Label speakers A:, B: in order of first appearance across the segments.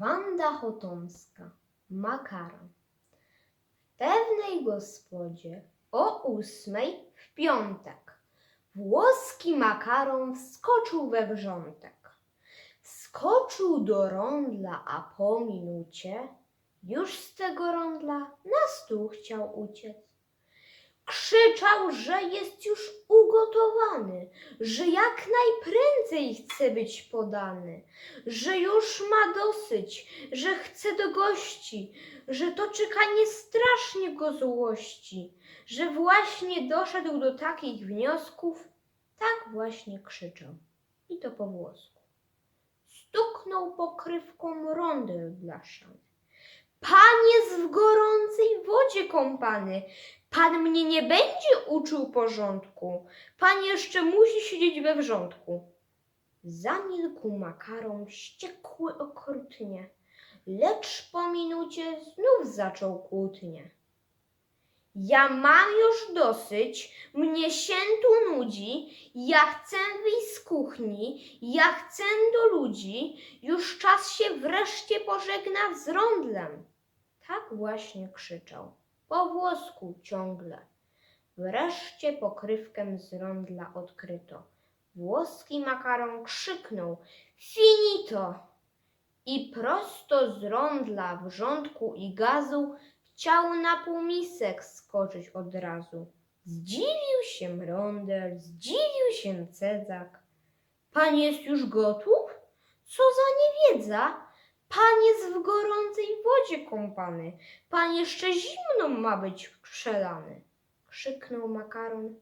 A: Wanda Chotomska, makaron. W pewnej gospodzie o ósmej w piątek włoski makaron wskoczył we wrzątek. Wskoczył do rondla, a po minucie już z tego rondla na stół chciał uciec. Krzyczał, że jest już ugotowany, że jak najprędzej chce być podany, że już ma dosyć, że chce do gości, że to czekanie strasznie go złości, że właśnie doszedł do takich wniosków, tak właśnie krzyczał i to po włosku. Stuknął pokrywką rondel blaszany. Pan jest w gorącej wodzie kąpany. Pan mnie nie będzie uczył porządku. Pan jeszcze musi siedzieć we wrzątku. Zamilkł makaron wściekły okrutnie, lecz po minucie znów zaczął kłótnię. Ja mam już dosyć, mnie się tu nudzi, ja chcę wyjść z kuchni, ja chcę do ludzi, już czas się wreszcie pożegnać z rondlem. Tak właśnie krzyczał, po włosku ciągle. Wreszcie pokrywkę z rondla odkryto. Włoski makaron krzyknął Finito! I prosto z rondla wrzątku i gazu chciał na półmisek skoczyć od razu. Zdziwił się rondel, zdziwił się cedzak. Pan jest już gotów? Co za niewiedza! Pan jest w gorącej wodzie kąpany. Pan jeszcze zimną ma być przelany. Krzyknął makaron.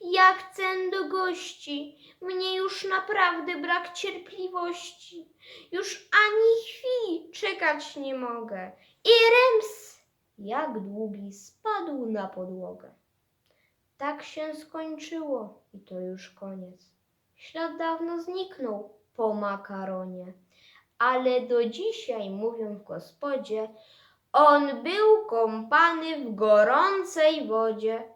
A: Ja chcę do gości. Mnie już naprawdę brak cierpliwości. Już ani chwili czekać nie mogę. I rems, jak długi, spadł na podłogę. Tak się skończyło i to już koniec. Ślad dawno zniknął po makaronie, ale do dzisiaj mówią w gospodzie, on był kąpany w gorącej wodzie